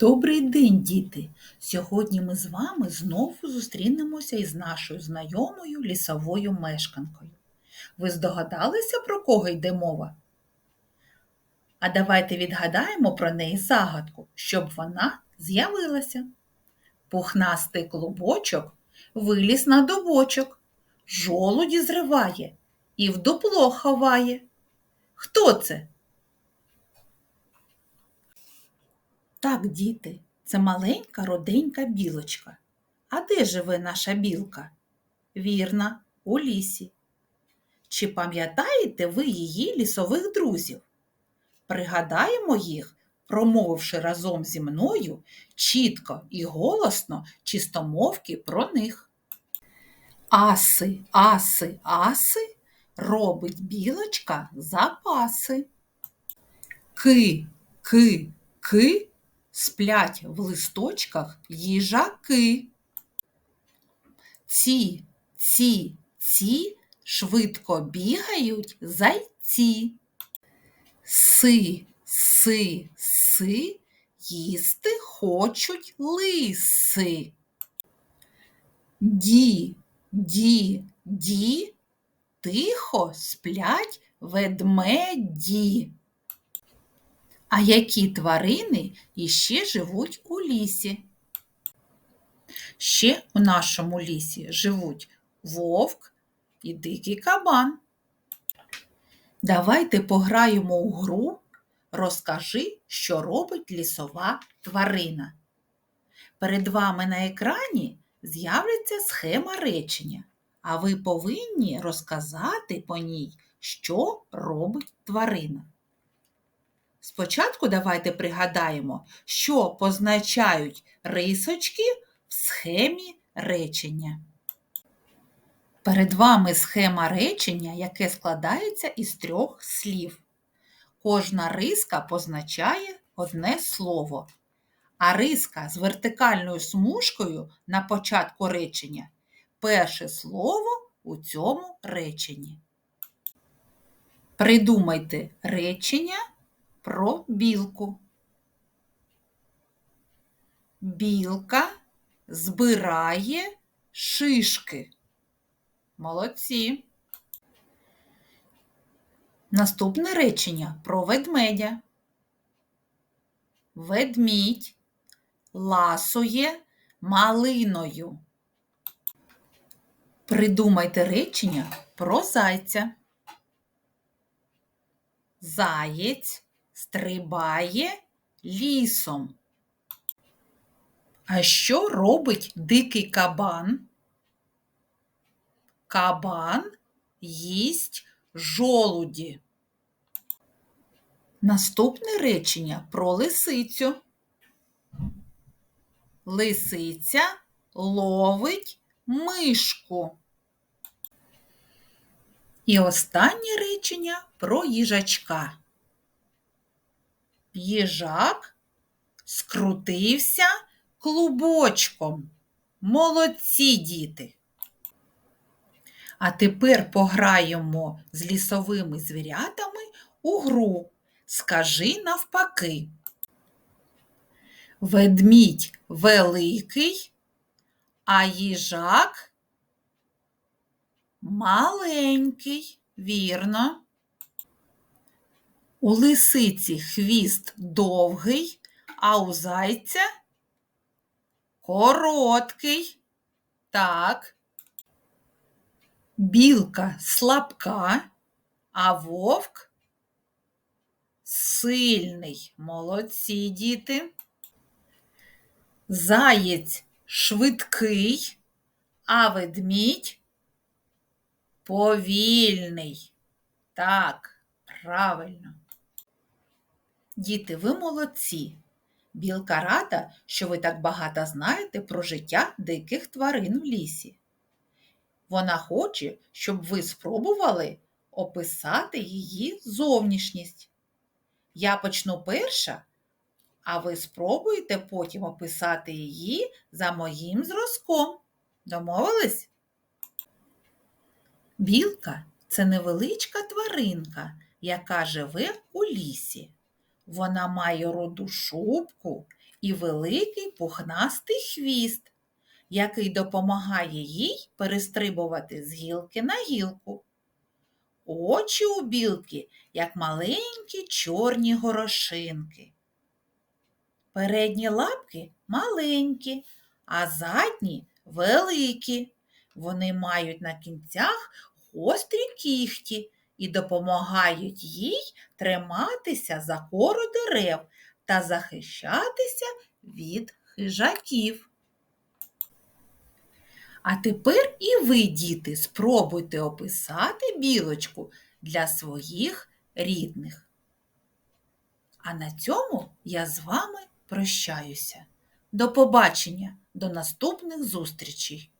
Добрий день, діти! Сьогодні ми з вами знову зустрінемося із нашою знайомою лісовою мешканкою. Ви здогадалися, про кого йде мова? А давайте відгадаємо про неї загадку, щоб вона з'явилася. Пухнастий клубочок виліз на дубочок, жолуді зриває і в дупло ховає. Хто це? Так, діти, це маленька роденька білочка. А де живе наша білка? Вірна, у лісі. Чи пам'ятаєте ви її лісових друзів? Пригадаємо їх, промовивши разом зі мною чітко і голосно чистомовки про них. Аси, аси, аси робить білочка запаси. Ки, ки, ки сплять в листочках їжаки. Ці, ці, ці швидко бігають зайці. Си, си, си їсти хочуть лиси. Ді, ді, ді, тихо сплять ведмеді. А які тварини іще живуть у лісі? Ще у нашому лісі живуть вовк і дикий кабан. Давайте пограємо у гру. Розкажи, що робить лісова тварина. Перед вами на екрані з'явиться схема речення, а ви повинні розказати по ній, що робить тварина. Спочатку давайте пригадаємо, що позначають рисочки в схемі речення. Перед вами схема речення, яке складається із трьох слів. Кожна риска позначає одне слово, а риска з вертикальною смужкою на початку речення перше слово у цьому реченні. Придумайте речення про білку. Білка збирає шишки. Молодці. Наступне речення про ведмедя. Ведмідь ласує малиною. Придумайте речення про зайця. Заєць стрибає лісом. А що робить дикий кабан? Кабан їсть жолуді. Наступне речення про лисицю. Лисиця ловить мишку. І останнє речення про їжачка їжак скрутився клубочком. Молодці діти. А тепер пограємо з лісовими звірятами у гру. Скажи навпаки. Ведмідь великий, а їжак маленький, вірно. У лисиці хвіст довгий, а у зайця короткий. Так. Білка слабка, а вовк сильний. Молодці діти. Заєць швидкий, а ведмідь повільний. Так, правильно. Діти, ви молодці. Білка рада, що ви так багато знаєте про життя диких тварин в лісі. Вона хоче, щоб ви спробували описати її зовнішність. Я почну перша, а ви спробуєте потім описати її за моїм зразком. Домовились? Білка це невеличка тваринка, яка живе у лісі. Вона має роду шубку і великий пухнастий хвіст, який допомагає їй перестрибувати з гілки на гілку. Очі у білки, як маленькі чорні горошинки. Передні лапки маленькі, а задні великі. Вони мають на кінцях гострі кіхті і допомагають їй триматися за кору дерев та захищатися від хижаків. А тепер і ви, діти, спробуйте описати білочку для своїх рідних. А на цьому я з вами прощаюся. До побачення, до наступних зустрічей!